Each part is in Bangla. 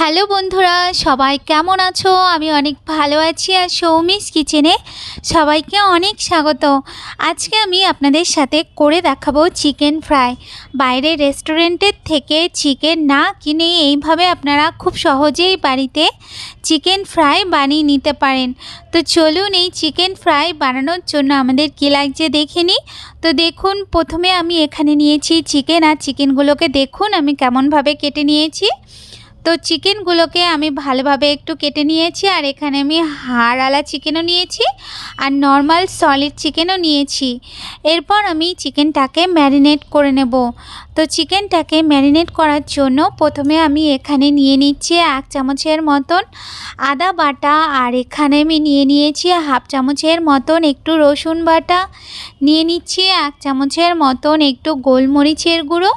হ্যালো বন্ধুরা, সবাই কেমন আছো? আমি অনেক ভালো আছি আর সৌমিস কিচেনে সবাইকে অনেক স্বাগত। আজকে আমি আপনাদের সাথে করে দেখাবো চিকেন ফ্রাই। বাইরে রেস্টুরেন্টের থেকে চিকেন না কিনে এইভাবে আপনারা খুব সহজেই বাড়িতে চিকেন ফ্রাই বানিয়ে নিতে পারেন। তো চলুন এই চিকেন ফ্রাই বানানোর জন্য আমাদের কী লাগছে দেখে নিই। তো দেখুন, প্রথমে আমি এখানে নিয়েছি চিকেন আর চিকেনগুলোকে দেখুন আমি কেমনভাবে কেটে নিয়েছি। তো চিকেনগুলোকে আমি ভালোভাবে একটু কেটে নিয়েছি, আর এখানে আমি হাড়ওয়ালা চিকেনও নিয়েছি, আর নর্মাল সলিড চিকেনও নিয়েছি। এরপর আমি চিকেনটাকে ম্যারিনেট করে নেব। তো চিকেনটাকে ম্যারিনেট করার জন্য প্রথমে আমি এখানে নিয়ে নিচ্ছি এক চামচের মতন আদা বাটা, আর এখানে আমি নিয়ে নিয়েছি হাফ চামচের মতন একটু রসুন বাটা, নিয়ে নিচ্ছি এক চামচের মতন একটু গোলমরিচের গুঁড়ো,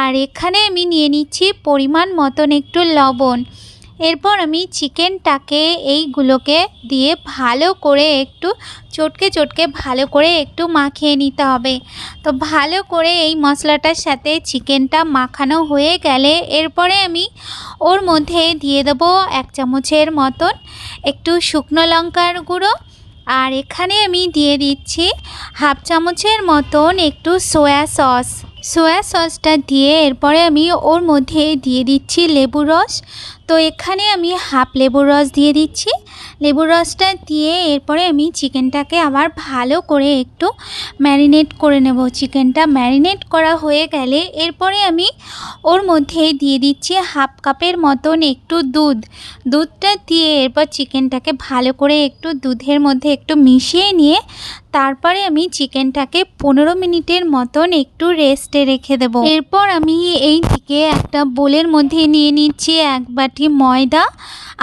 আর এখানে আমি নিয়ে নিচ্ছি পরিমাণ মতন একটু লবণ। এরপর আমি চিকেনটাকে এইগুলোকে দিয়ে ভালো করে একটু চটকে চটকে ভালো করে একটু মাখিয়ে নিতে হবে। তো ভালো করে এই মশলাটার সাথে চিকেনটা মাখানো হয়ে গেলে এরপরে আমি ওর মধ্যে দিয়ে দেবো এক চামচের মতন একটু শুকনো লঙ্কার গুঁড়ো। আর এখানে আমি দিয়ে দিচ্ছি হাফ চামচের মতন একটু সয়া সস। সয়া সসটা দিয়ে এরপরে আমি ওর মধ্যে দিয়ে দিচ্ছি লেবুর রস। তো এখানে আমি হাফ লেবুর রস দিয়ে দিচ্ছি। লেবুর রসটা দিয়ে এরপরে আমি চিকেনটাকে আবার ভালো করে একটু ম্যারিনেট করে নেব। চিকেনটা ম্যারিনেট করা হয়ে গেলে এরপরে আমি ওর মধ্যে দিয়ে দিচ্ছি হাফ কাপের মতন একটু দুধ। দুধটা দিয়ে এরপর চিকেনটাকে ভালো করে একটু দুধের মধ্যে একটু মিশিয়ে নিয়ে তারপরে আমি চিকেনটাকে পনেরো মিনিটের মতন একটু রেস্টে রেখে দেব। এরপর আমি এই দিকে একটা বোলের মধ্যে নিয়ে নিচ্ছি এক বাটি ময়দা,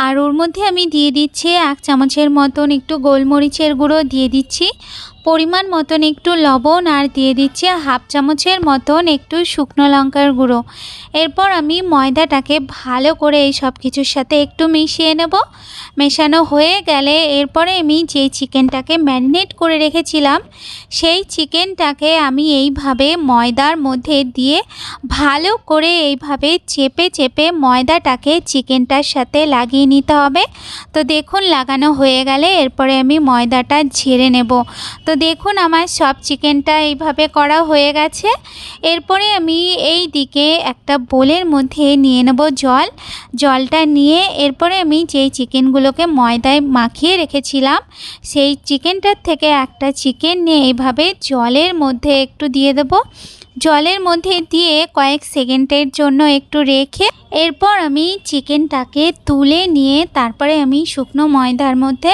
আর ওর মধ্যে আমি দিয়ে দিচ্ছি এক চামচের মতন একটু গোলমরিচের গুঁড়ো দিয়ে দিচ্ছি। পরিমাণ মতন একটু লবণ আর দিয়ে দিচ্ছি হাফ চামচের মতন একটু শুকনো লঙ্কার গুঁড়ো। এরপর আমি ময়দাটাকে ভালো করে এই সব কিছুর সাথে একটু মিশিয়ে নেব। মেশানো হয়ে গেলে এরপরে আমি যে চিকেনটাকে ম্যারিনেট করে রেখেছিলাম, সেই চিকেনটাকে আমি এইভাবে ময়দার মধ্যে দিয়ে ভালো করে এইভাবে চেপে চেপে ময়দাটাকে চিকেনটার সাথে লাগিয়ে নিতে হবে। তো দেখুন, লাগানো হয়ে গেলে এরপরে আমি ময়দাটা ঝেড়ে নেব। তো দেখুন আমার সব চিকেনটা এইভাবে করা হয়ে গেছে। এরপরে আমি এই দিকে একটা বোলের মধ্যে নিয়ে নেব জল। জলটা নিয়ে এরপরে আমি যেই চিকেনগুলোকে ময়দায় মাখিয়ে রেখেছিলাম, সেই চিকেনটার থেকে একটা চিকেন নিয়ে এইভাবে জলের মধ্যে একটু দিয়ে দেবো। জলের মধ্যে দিয়ে কয়েক সেকেন্ডের জন্য একটু রেখে এরপর আমি চিকেনটাকে তুলে নিয়ে তারপরে আমি শুকনো ময়দার মধ্যে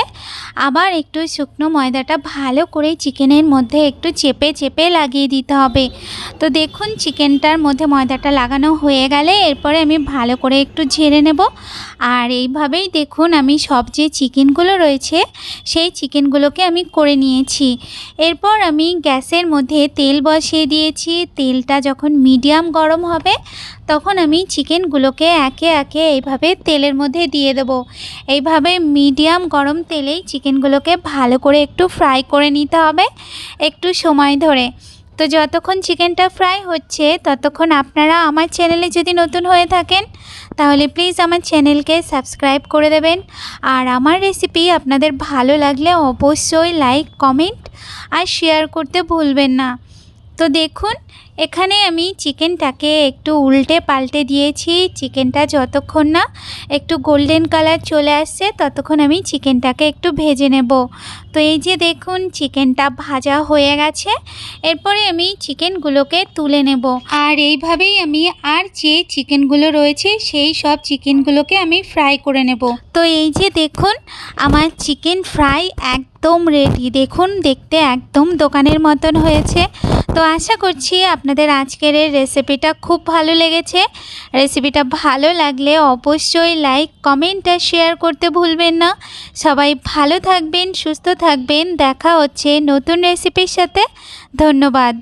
আবার একটু শুকনো ময়দাটা ভালো করে চিকেনের মধ্যে একটু চেপে চেপে লাগিয়ে দিতে হবে। তো দেখুন চিকেনটার মধ্যে ময়দাটা লাগানো হয়ে গেলে এরপরে আমি ভালো করে একটু ঝেড়ে নেব। আর এইভাবেই দেখুন আমি সব যে চিকেনগুলো রয়েছে, সেই চিকেনগুলোকে আমি করে নিয়েছি। এরপর আমি গ্যাসের মধ্যে তেল বসিয়ে দিয়েছি তেলটা যখন মিডিয়াম গরম হবে, তখন আমি চিকেনগুলোকে একে একে এইভাবে তেলের মধ্যে দিয়ে দেবো। এইভাবে মিডিয়াম গরম তেলেই চিকেনগুলোকে ভালো করে একটু ফ্রাই করে নিতে হবে একটু সময় ধরে। তো যতক্ষণ চিকেনটা ফ্রাই হচ্ছে, ততক্ষণ আপনারা আমার চ্যানেলে যদি নতুন হয়ে থাকেন, তাহলে প্লিজ আমার চ্যানেলকে সাবস্ক্রাইব করে দেবেন। আর আমার রেসিপি আপনাদের ভালো লাগলে অবশ্যই লাইক, কমেন্ট আর শেয়ার করতে ভুলবেন না। তো দেখুন, এখানে আমি চিকেনটাকে একটু উল্টে পাল্টে দিয়েছি। চিকেনটা যতক্ষণ না একটু গোল্ডেন কালার চলে আসছে, ততক্ষণ আমি চিকেনটাকে একটু ভেজে নেব। তো এই যে দেখুন, চিকেনটা ভাজা হয়ে গেছে। এরপরে আমি চিকেনগুলোকে তুলে নেব। আর এইভাবেই আমি আর যে চিকেনগুলো রয়েছে, সেই সব চিকেনগুলোকে আমি ফ্রাই করে নেব। তো এই যে দেখুন, আমার চিকেন ফ্রাই একদম রেডি। দেখুন, দেখতে একদম দোকানের মতন হয়েছে। তো আশা করছি আপনাদের আজকের এই রেসিপিটা খুব ভালো লেগেছে। রেসিপিটা ভালো লাগলে অবশ্যই লাইক কমেন্ট আর শেয়ার করতে ভুলবেন না। সবাই ভালো থাকবেন, সুস্থ থাকবেন। দেখা হচ্ছে নতুন রেসিপির সাথে। ধন্যবাদ।